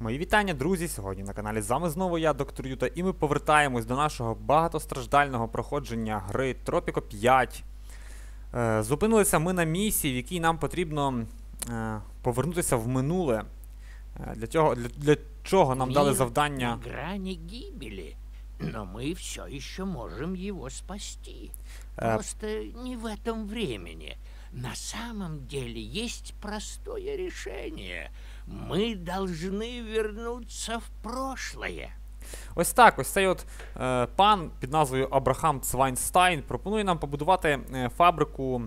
Мої вітання, друзі! Сьогодні на каналі з вами знову я, доктор Юта, і ми повертаємось до нашого багатостраждального проходження гри Tropico 5. Е, зупинилися ми на місії, в якій нам потрібно е, повернутися в минуле. Е, для, цього, для, для чого нам дали Мир завдання. на грани гибели, но мы все еще можем его спасти. Э, Просто не в этом времени. На самом деле есть простое решение. Мы должны вернуться в прошлое. Ось так, ось цей от е, пан під назвою Абрахам Цвайнстайн пропонує нам побудувати е, фабрику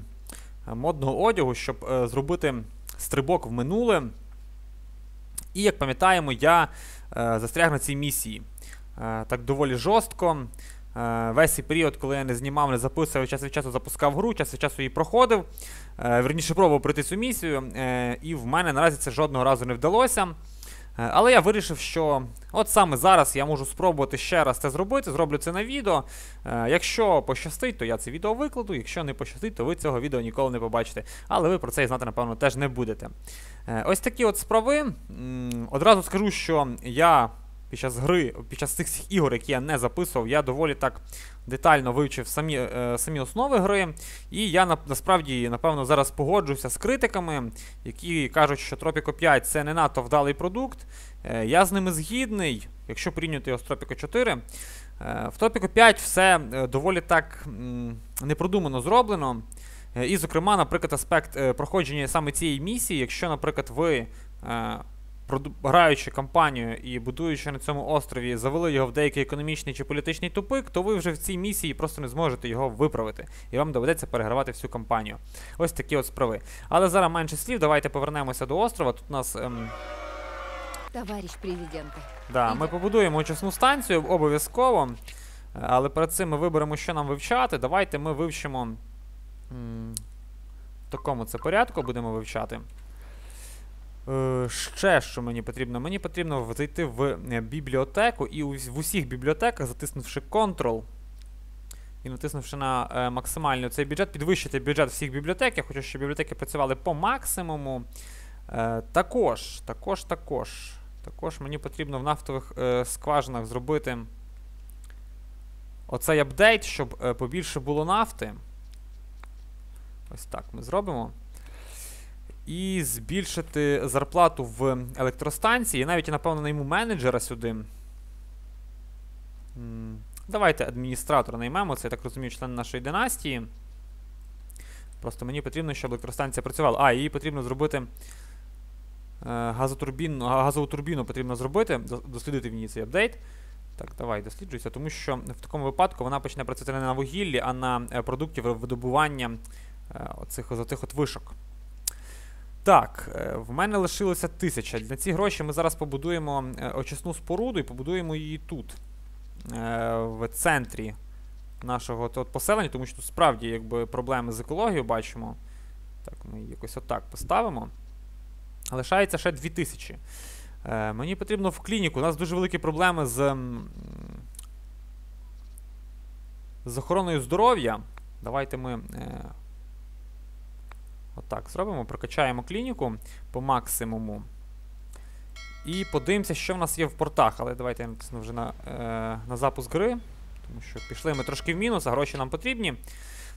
е, модного одягу, щоб е, зробити стрибок в минуле. І як пам'ятаємо, я е, застряг на цій місії. Е, так доволі жорстко. Е, весь цей період, коли я не знімав, не записував, час від часу запускав гру, час від часу її проходив. Е, верніше пробував пройти цю місію, е, і в мене наразі це жодного разу не вдалося. Але я вирішив, що от саме зараз я можу спробувати ще раз це зробити, зроблю це на відео. Якщо пощастить, то я це відео викладу. Якщо не пощастить, то ви цього відео ніколи не побачите. Але ви про це і знати, напевно, теж не будете. Ось такі от справи. Одразу скажу, що я під час гри, під час цих всіх ігор, які я не записував, я доволі так детально вивчив самі, е, самі основи гри. І я на- насправді, напевно, зараз погоджуся з критиками, які кажуть, що Tropico 5 це не надто вдалий продукт. Е, Я з ними згідний, якщо порівнювати його з Tropico 4. Е, В Tropico 5 все е, доволі так м, непродумано зроблено. Е, І, зокрема, наприклад, аспект е, проходження саме цієї місії, якщо, наприклад, ви. Граючи кампанію і будуючи на цьому острові, завели його в деякий економічний чи політичний тупик, то ви вже в цій місії просто не зможете його виправити. І вам доведеться перегравати всю кампанію. Ось такі от справи. Але зараз менше слів, давайте повернемося до острова. Тут у нас. Ем, Товарищ президента. Да, ми побудуємо очисну станцію обов'язково. Але перед цим ми виберемо, що нам вивчати. Давайте ми вивчимо. В такому це порядку будемо вивчати. Е, ще що мені потрібно? Мені потрібно зайти в е, бібліотеку і в усіх бібліотеках, затиснувши Ctrl і натиснувши на е, максимальний цей бюджет, підвищити бюджет всіх бібліотек. Я хочу, щоб бібліотеки працювали по максимуму. Також, також, також. Також мені потрібно в нафтових скважинах зробити оцей апдейт, щоб побільше було нафти. Ось так ми зробимо. І збільшити зарплату в електростанції. Я навіть, напевно, найму менеджера сюди. Давайте адміністратора наймемо, це, я так розумію, член нашої династії. Просто мені потрібно, щоб електростанція працювала. А, її потрібно зробити. е, Газотурбінну, газову турбіну потрібно зробити, дослідити в ній цей апдейт. Так, давай, досліджуйся, тому що в такому випадку вона почне працювати не на вугіллі, а на е, продукті видобування е, оцих, оцих от вишок. Так, е, в мене лишилося тисяча. На ці гроші ми зараз побудуємо е, очисну споруду і побудуємо її тут, е, в центрі нашого от поселення, тому що тут справді якби, проблеми з екологією бачимо. Так, ми її якось отак поставимо. Лишається ще 2000. Е, мені потрібно в клініку. У нас дуже великі проблеми з, з охороною здоров'я. Давайте ми. Е, отак зробимо. Прокачаємо клініку по максимуму. І подивимося, що в нас є в портах. Але давайте я натисну вже на, е, на запуск гри. Тому що пішли ми трошки в мінус, а гроші нам потрібні.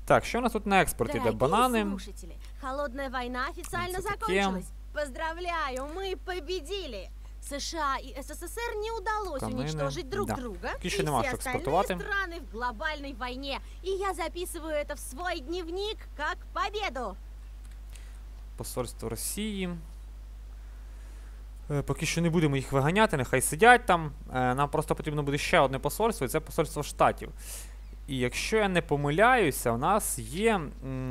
Так, що у нас тут на експорт іде? Дорогие Банани. слушатели, холодная война официально Всё-таки. закончилась. Поздравляю, мы победили! США и СССР не удалось Камины, уничтожить друг да. друга Поки и що нема все що остальные експортувати. страны в глобальной войне. И я записываю это в свой дневник как победу. Посольство Росії. Е, Поки що не будемо їх виганяти, нехай сидять там. Е, Нам просто потрібно буде ще одне посольство, і це посольство Штатів. І якщо я не помиляюся, у нас є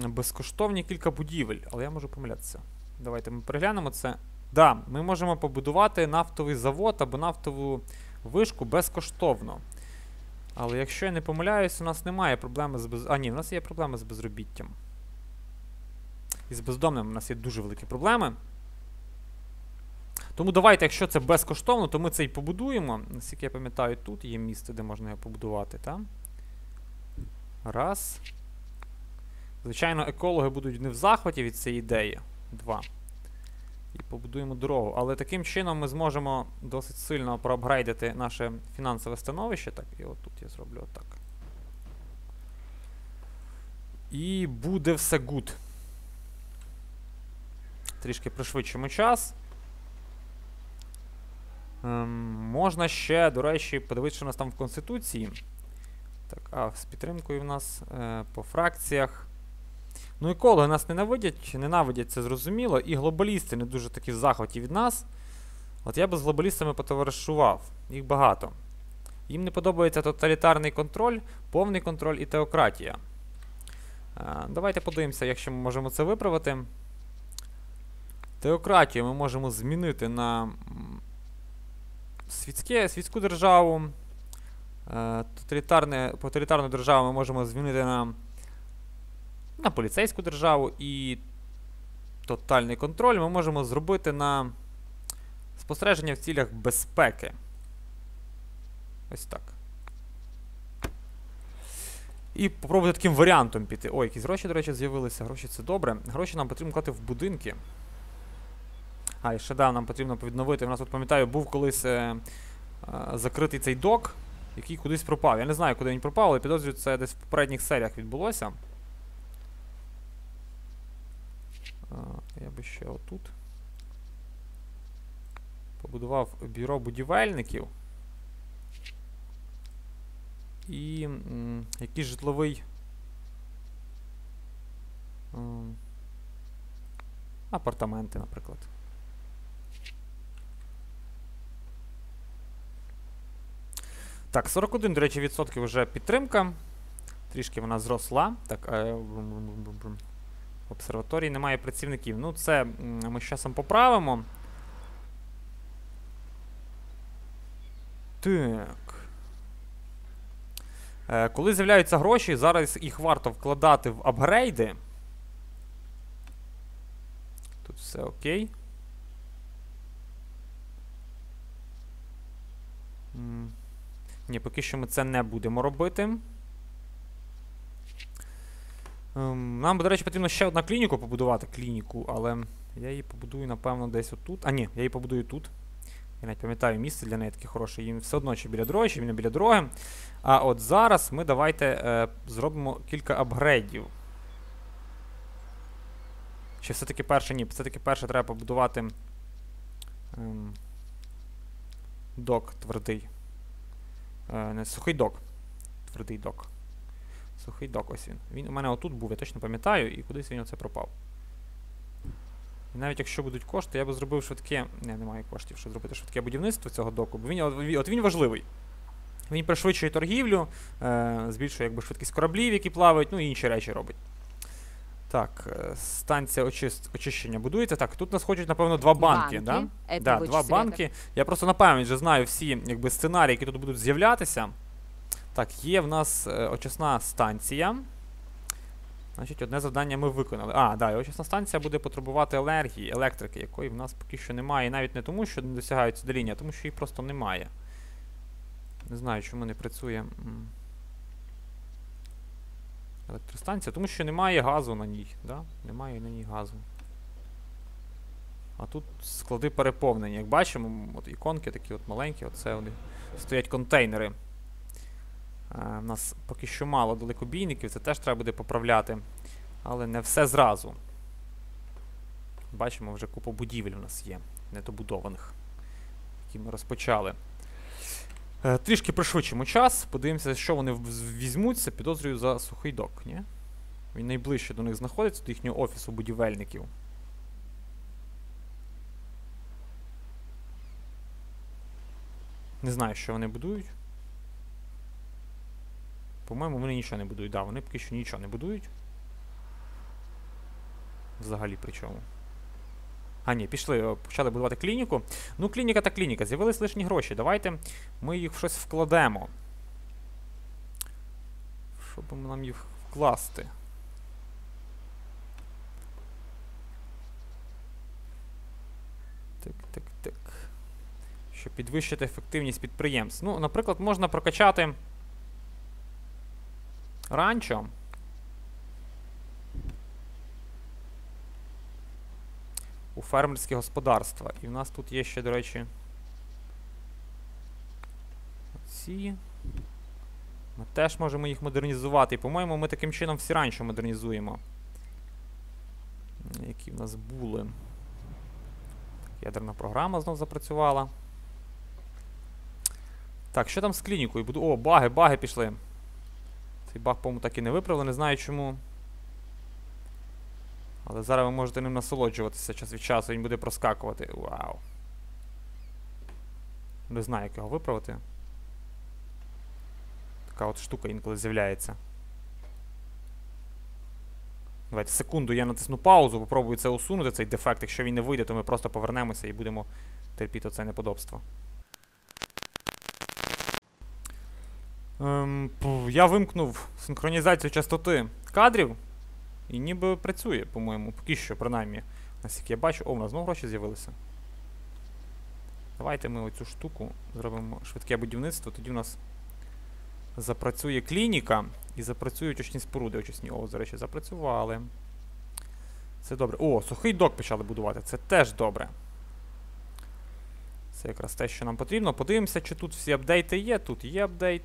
безкоштовні кілька будівель, але я можу помилятися. Давайте ми переглянемо це. Да, ми можемо побудувати нафтовий завод або нафтову вишку безкоштовно. Але якщо я не помиляюсь, у нас немає проблеми з без... А, ні, у нас є проблеми з безробіттям. І з бездомними у нас є дуже великі проблеми. Тому давайте, якщо це безкоштовно, то ми це і побудуємо. Наскільки я пам'ятаю, тут є місце, де можна його побудувати, так? Раз. Звичайно, екологи будуть не в захваті від цієї ідеї. Два. і побудуємо дорогу. Але таким чином ми зможемо досить сильно проапгрейдити наше фінансове становище. Так, і отут я зроблю отак. І буде все гуд. Трішки пришвидшимо час. Ем, можна ще, до речі, подивитися, що у нас там в Конституції. Так, а з підтримкою в нас е, по фракціях. Ну, екологи нас ненавидять, ненавидять, це зрозуміло. І глобалісти не дуже такі в захваті від нас. От я би з глобалістами потоваришував. Їх багато. Їм не подобається тоталітарний контроль, повний контроль і теократія. Е, давайте подивимося, якщо ми можемо це виправити. Теократію ми можемо змінити на світське, світську державу. Е, тоталітарне, тоталітарну державу ми можемо змінити на, на поліцейську державу. І тотальний контроль ми можемо зробити на спостереження в цілях безпеки. Ось так. І попробувати таким варіантом піти. Ой, якісь гроші, до речі, з'явилися. Гроші це добре. Гроші нам потрібно клати в будинки. А, і ще да, нам потрібно відновити. У нас, от пам'ятаю, був колись е, е, закритий цей док, який кудись пропав. Я не знаю, куди він пропав, але підозрюю, це десь в попередніх серіях відбулося. А, я би ще отут. Побудував бюро будівельників. І м, якийсь житловий. апартаменти, наприклад. Так, 41, до речі, відсотків вже підтримка. Трішки вона зросла. Так, е, в обсерваторії немає працівників. Ну, це ми з часом поправимо. Так. Е, коли з'являються гроші, зараз їх варто вкладати в апгрейди. Тут все окей. М, Ні, поки що ми це не будемо робити. Ем, Нам, до речі, потрібно ще одну клініку побудувати. Клініку, але я її побудую, напевно, десь отут. А, ні, я її побудую тут. Я навіть пам'ятаю місце для неї таке хороше. Їм все одно чи біля дороги, чи не біля дороги. А от зараз ми давайте е, зробимо кілька апгрейдів. Чи все-таки перше? Ні, все-таки перше треба побудувати ем, док твердий. Е, не сухий док. Твердий док. Сухий док, ось він. Він у мене отут був, я точно пам'ятаю, і кудись він оце пропав. І навіть якщо будуть кошти, я би зробив швидке. Не, немає коштів, щоб зробити швидке будівництво цього доку, бо він, от, він- важливий. Він пришвидшує торгівлю, е, збільшує якби, швидкість кораблів, які плавають, ну і інші речі робить. Так, е, станція очис- очищення будується. Так, тут нас хочуть, напевно, два банки. Банки. Да? Да, два банки. Я просто на пам'ять вже знаю всі якби, сценарії, які тут будуть з'являтися. Так, є в нас е, очисна станція. Значить, одне завдання ми виконали. А, да, і очисна станція буде потребувати енергії, електрики, якої в нас поки що немає. І навіть не тому, що не досягають сюди лінії, а тому, що її просто немає. Не знаю, чому не працює. Електростанція, тому що немає газу на ній. Да? Немає на ній газу. А тут склади переповнені. Як бачимо, от іконки такі от маленькі, оце вони стоять контейнери. У нас поки що мало далекобійників, це теж треба буде поправляти. Але не все зразу. Бачимо, вже купа будівель у нас є, недобудованих, які ми розпочали. Е, трішки пришвидшимо час, подивимося, що вони візьмуться, підозрюю за сухий док, ні? Він найближче до них знаходиться, до їхнього офісу будівельників. Не знаю, що вони будують. По-моєму, вони нічого не будують. Да, вони поки що нічого не будують. Взагалі причому. А, ні, пішли, почали будувати клініку. Ну, клініка та клініка. З'явились лишні гроші. Давайте ми їх в щось вкладемо. Що би нам їх вкласти? Так, так, так. Щоб підвищити ефективність підприємств. Ну, наприклад, можна прокачати ранчо. У фермерські господарства. І в нас тут є ще, до речі. Ці. Ми теж можемо їх модернізувати. І, по-моєму, ми таким чином всі раніше модернізуємо. Які в нас були. Так, ядерна програма знов запрацювала. Так, що там з клінікою? Буду... О, баги, баги пішли. Цей баг, по-моєму, так і не виправили, не знаю чому. Але зараз ви можете ним насолоджуватися час від часу, він буде проскакувати. Вау. Не знаю, як його виправити. Така от штука інколи з'являється. Давайте секунду, я натисну паузу, попробую це усунути, цей дефект. Якщо він не вийде, то ми просто повернемося і будемо терпіти це неподобство. Ем, я вимкнув синхронізацію частоти кадрів. І ніби працює, по-моєму, поки що, принаймні. Наскільки я бачу. О, у нас знову гроші з'явилися. Давайте ми оцю штуку зробимо швидке будівництво, тоді у нас запрацює клініка і запрацюють очні споруди очисні. О, до речі, запрацювали. Це добре. О, сухий док почали будувати. Це теж добре. Це якраз те, що нам потрібно. Подивимося, чи тут всі апдейти є. Тут є апдейт.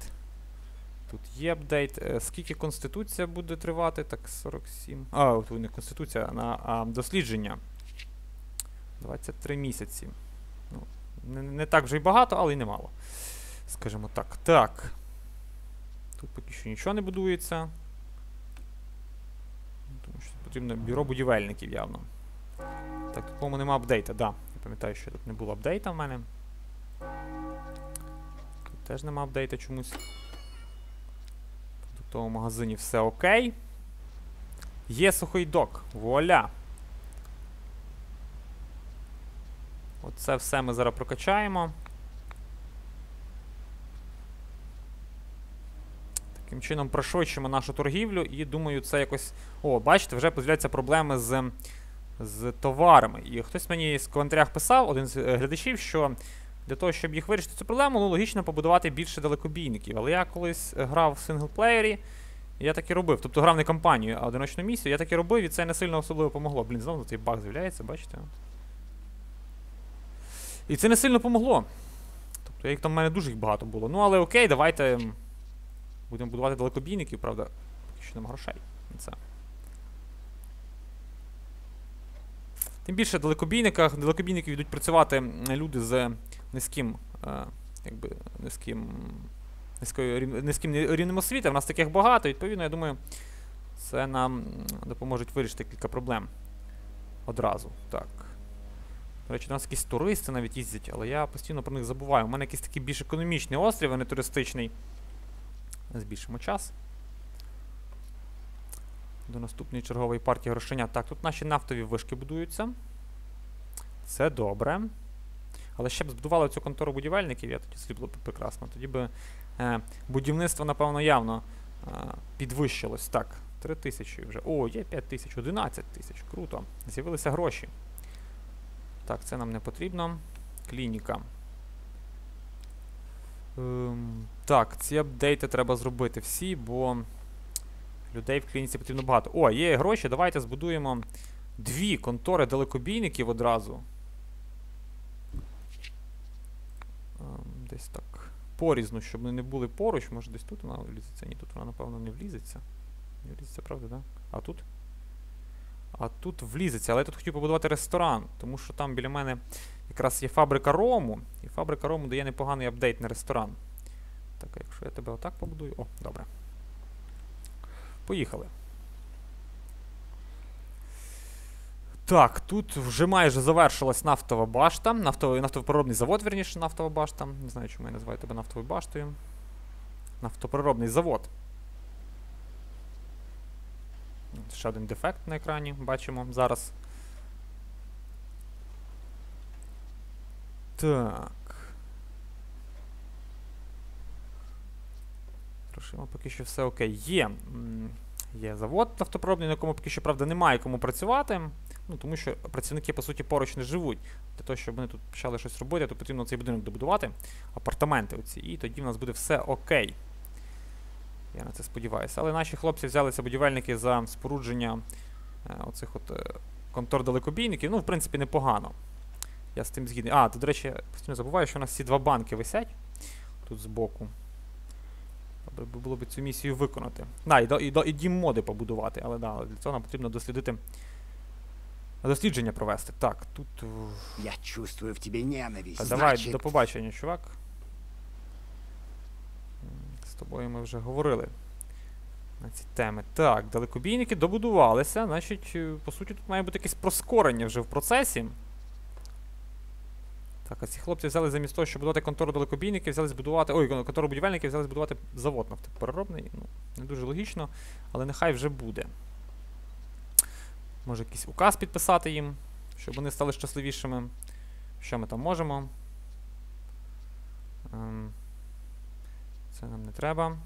Тут є апдейт. Е, Скільки конституція буде тривати? Так, 47. А, тут не конституція, а, а дослідження. 23 місяці. Ну, не, не так вже й багато, але й немало. Скажімо так. Так. Тут поки що нічого не будується. Тому що потрібно бюро будівельників явно. Так, тут, по-моєму, нема апдейта, да. Я пам'ятаю, що тут не було апдейта в мене. Тут теж нема апдейта чомусь. В продуктовому магазині все окей. Є сухий док. Вуаля. Оце все ми зараз прокачаємо. Таким чином пришвидшимо нашу торгівлю і думаю, це якось. О, бачите, вже з'являються проблеми з з товарами. І хтось мені в коментарях писав, один з е, глядачів, що для того, щоб їх вирішити цю проблему, ну, логічно побудувати більше далекобійників. Але я колись е, грав в синглплеєрі, і я так і робив. Тобто грав не кампанію, а одиночну місію. Я так і робив, і це не сильно особливо помогло. Блін, знову цей баг з'являється, бачите? І це не сильно помогло. Тобто їх там в мене дуже їх багато було. Ну, але окей, давайте будемо будувати далекобійників, правда, поки що нема грошей на це. Тим більше далекобійниках, далекобійників йдуть працювати люди з низьким, е, якби, низьким, низькою, низьким рівнем освіти. В нас таких багато, відповідно, я думаю, це нам м, допоможе вирішити кілька проблем одразу. Так. До речі, до нас якісь туристи навіть їздять, але я постійно про них забуваю. У мене якийсь такий більш економічний острів, а не туристичний. Збільшимо час. До наступної чергової партії грошеня. Так, тут наші нафтові вишки будуються. Це добре. Але ще б збудували цю контору будівельників, я тоді було б прекрасно. Тоді би е, будівництво, напевно, явно е, підвищилось. Так, 3 тисячі вже. О, є 5 тисяч, 11 тисяч. Круто. З'явилися гроші. Так, це нам не потрібно. Клініка. Ем, так, ці апдейти треба зробити всі, бо людей в клініці потрібно багато. О, є гроші, давайте збудуємо дві контори далекобійників одразу. Десь так. Порізну, щоб вони не були поруч. Може десь тут вона влізеться? Ні, тут вона, напевно, не влізеться. Не влізеться, правда, так? Да? А тут? А тут влізеться, але я тут хотів побудувати ресторан, тому що там біля мене якраз є фабрика рому, і фабрика рому дає непоганий апдейт на ресторан. Так, якщо я тебе отак побудую. О, добре. Поїхали. Так, тут вже майже завершилась нафтова башта. Нафтовий, нафтопереробний завод, верніше, нафтова башта. Не знаю, чому я називаю тебе нафтовою баштою. Нафтопереробний завод. Ще один дефект на екрані бачимо зараз. Так. Грошима поки що все окей. Є. Є завод нафтопереробний, на якому поки що, правда, немає кому працювати. Ну, тому що працівники, по суті, поруч не живуть. Для того, щоб вони тут почали щось робити, то потрібно цей будинок добудувати, апартаменти оці, і тоді в нас буде все окей. Я на це сподіваюся. Але наші хлопці взялися будівельники за спорудження е, оцих от е, контор далекобійників. Ну, в принципі, непогано. Я з тим згідний. А, тут, до речі, постійно забуваю, що у нас ці два банки висять тут збоку. Добре було б цю місію виконати. Да, і, і, і дім моди побудувати, але да, для цього нам потрібно дослідити. Дослідження провести. Так, тут. е, Я чувствую в тебе ненависть. Давай, Значит, до побачення, чувак. З тобою ми вже говорили на ці теми. Так, далекобійники добудувалися. Значить, е, по суті, тут має бути якесь проскорення вже в процесі. Так, а ці хлопці взяли замість того, щоб будувати контору далекобійників, взяли збудувати. Ой, кон- контору будівельників взяли збудувати завод нафтопереробний. Ну, не дуже логічно, але нехай вже буде. Може якийсь указ підписати їм, щоб вони стали щасливішими. Що ми там можемо? Ем, це нам не треба.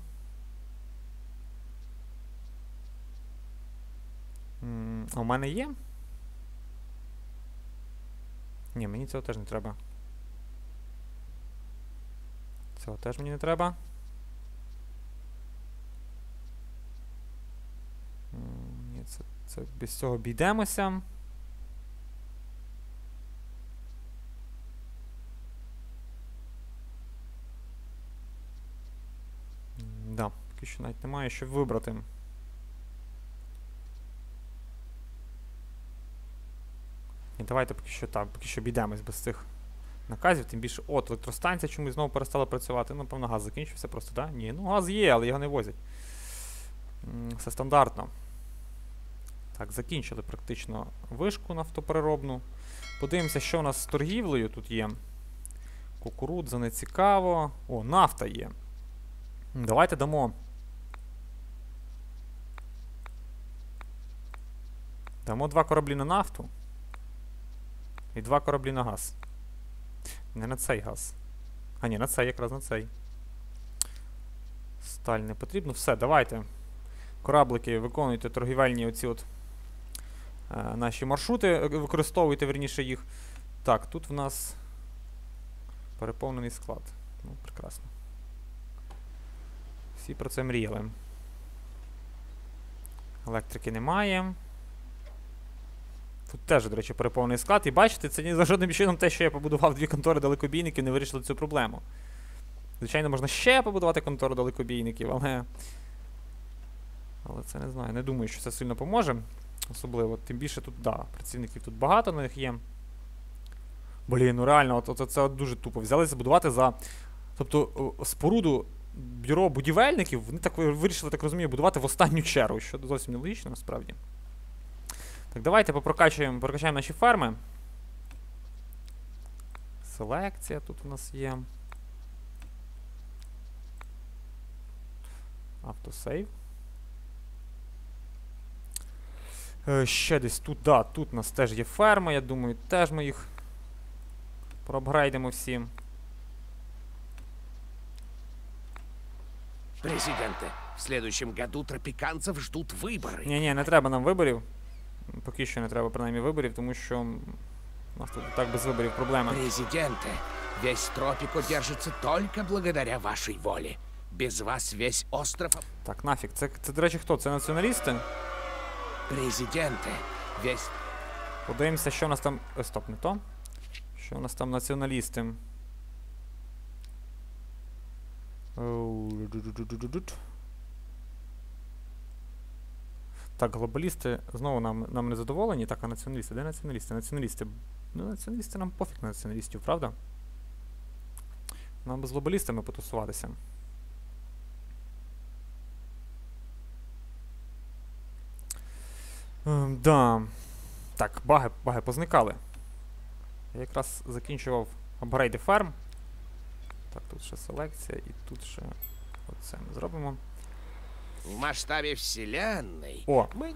У мене є? Ні, мені цього теж не треба. Цього теж мені не треба. Це, без цього обійдемося. Да, поки що навіть немає що вибрати. І давайте поки що так, поки що обійдемось без цих наказів, тим більше. От, електростанція чомусь знову перестала працювати. Ну, напевно, газ закінчився просто, так? Да? Ні, ну газ є, але його не возять. Все стандартно. Так, закінчили практично вишку нафтопереробну. Подивимося, що у нас з торгівлею тут є. Кукурудза не цікаво. О, нафта є. Давайте дамо. Дамо два кораблі на нафту. І два кораблі на газ. Не на цей газ. А ні, на цей, якраз на цей. Сталь не потрібно. Все, давайте. Кораблики, виконуйте торгівельні оці от наші маршрути, е, використовуйте верніше їх. Так, тут в нас переповнений склад. Ну, прекрасно. Всі про це мріяли. Електрики немає. Тут теж, до речі, переповнений склад. І бачите, це ні за жодним чином те, що я побудував дві контори далекобійників, не вирішило цю проблему. Звичайно, можна ще побудувати контору далекобійників, але. Але це не знаю. Не думаю, що це сильно поможе. Особливо. Тим більше тут, да, працівників тут багато на них є. Блін, ну реально, от, от, це дуже тупо. Взяли забудувати за. Тобто споруду бюро будівельників, вони так вирішили, так розумію, будувати в останню чергу, що зовсім нелогічно насправді. Так, давайте попрокачуємо, прокачаємо наші ферми. Селекція тут у нас є. Автосейв. Е, ще десь тут, да, тут у нас теж є ферма, я думаю, теж ми їх проапгрейдимо всі. Президенты, в следующем году тропиканцев ждут выборы. Ні, ні, не треба нам виборів. Поки що не треба принаймні виборів, тому що м, у нас тут і так без виборів проблема. Президенты, весь тропико держится только благодаря вашей воле. Без вас весь остров... Так, нафіг. Це, це, до речі, хто? Це націоналісти? Президенты, весь... Подивимося, що у нас там. Е, Стоп, не то. Що у нас там націоналісти? Так, глобалісти знову нам, нам не задоволені. Так, а націоналісти? Де націоналісти? Націоналісти. Ну, націоналісти нам пофіг на націоналістів, правда? Нам з глобалістами потусуватися. Ем, да. Так, баги, баги позникали. Я якраз закінчував апгрейди ферм. Так, тут ще селекція і тут ще оце ми зробимо. В масштабе вселенной О, мы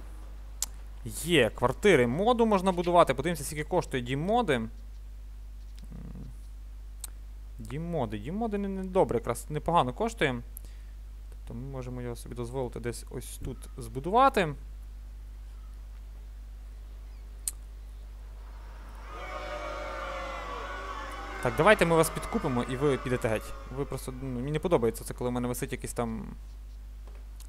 є квартири моду можна будувати. Подивимося, скільки коштує дім моди. Дім моди. Дім моди не, не добре, якраз непогано коштує. Тобто ми можемо його собі дозволити десь ось тут збудувати. Так, давайте ми вас підкупимо і ви підете геть. Ви просто. Ну, мені не подобається це, коли в мене висить якийсь там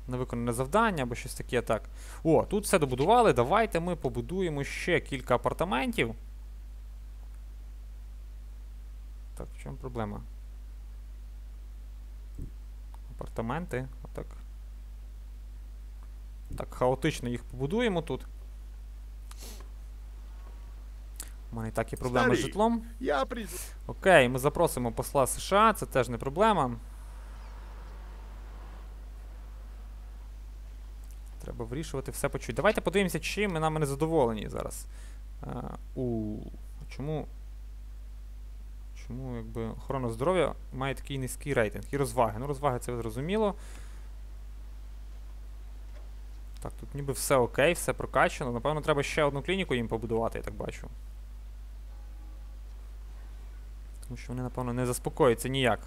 невиконане завдання або щось таке так. О, тут все добудували. Давайте ми побудуємо ще кілька апартаментів. Так, в чому проблема? Апартаменти. Отак. Так, хаотично їх побудуємо тут. У мене і так є проблеми з житлом. Я приду. Окей, ми запросимо посла США, це теж не проблема. Треба вирішувати все по чуть. Давайте подивимося, чим ми нами не задоволені зараз. А, у, чому. Чому якби охорона здоров'я має такий низький рейтинг? І розваги. Ну, розваги це зрозуміло. Так, тут ніби все окей, все прокачано. Напевно, треба ще одну клініку їм побудувати, я так бачу. Тому що вони, напевно, не заспокояться ніяк.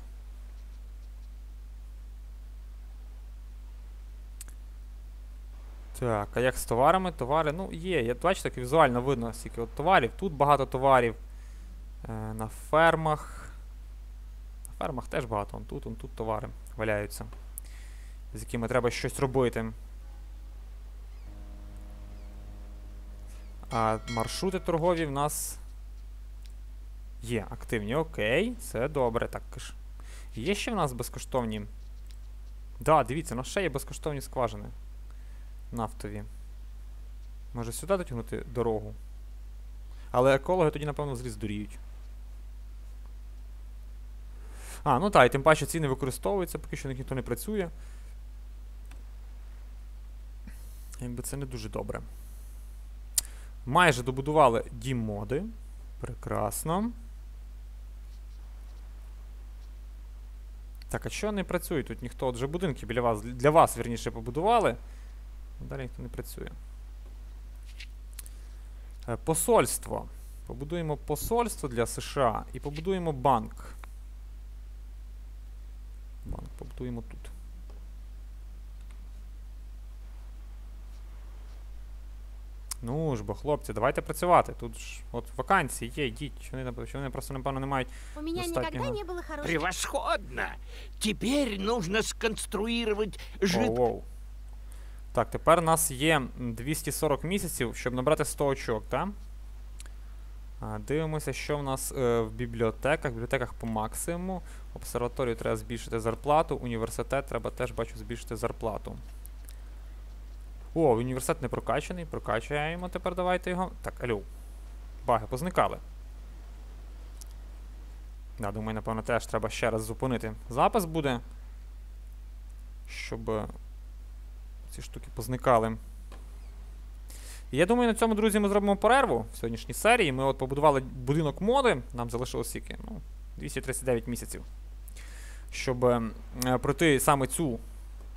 Так, а як з товарами? Товари, ну, є. Я, бачите, так візуально видно, скільки от товарів. Тут багато товарів. Е, на фермах. На фермах теж багато. Он тут, он тут товари валяються. З якими треба щось робити. А маршрути торгові в нас Є активні, окей, це добре. Так ж. Є ще в нас безкоштовні. Да, дивіться, у нас ще є безкоштовні скважини. Нафтові. Може сюди дотягнути дорогу. Але екологи тоді, напевно, зріз дуріють. А, ну так, і тим паче ціни використовуються, поки що ніхто не працює. Якби це не дуже добре. Майже добудували дім моди. Прекрасно. Так, а що не працює? Тут ніхто от вже будинки біля вас, для вас, вірніше, побудували. Далі ніхто не працює. Е, Посольство. Побудуємо посольство для США і побудуємо банк. Банк побудуємо тут. Ну ж бо, хлопці, давайте працювати. Тут ж от вакансії є, йдіть. Що вони, що вони просто, напевно, не мають. У меня Достатньо. никогда не было хорошего... Превосходно! Теперь нужно сконструировать жид... Так, тепер у нас є 240 місяців, щоб набрати 100 очок, так? А, дивимося, що в нас е, в бібліотеках. В бібліотеках по максимуму. Обсерваторію треба збільшити зарплату. Університет треба теж, бачу, збільшити зарплату. О, університет не прокачаний. Прокачаємо тепер, давайте його. Так, алло. Баги позникали. Да, думаю, напевно, теж треба ще раз зупинити. Запис буде. Щоб ці штуки позникали. Я думаю, на цьому, друзі, ми зробимо перерву в сьогоднішній серії. Ми от побудували будинок моди, нам залишилось скільки? Ну, 239 місяців. Щоб е, е, пройти саме цю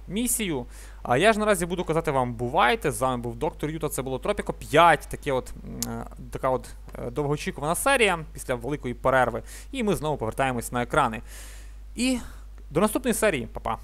місію. А я ж наразі буду казати вам бувайте. З вами був доктор Юта, це було Тропіко 5. Таке от, е, така от е, довгоочікувана серія після великої перерви. І ми знову повертаємось на екрани. І до наступної серії, Па-па.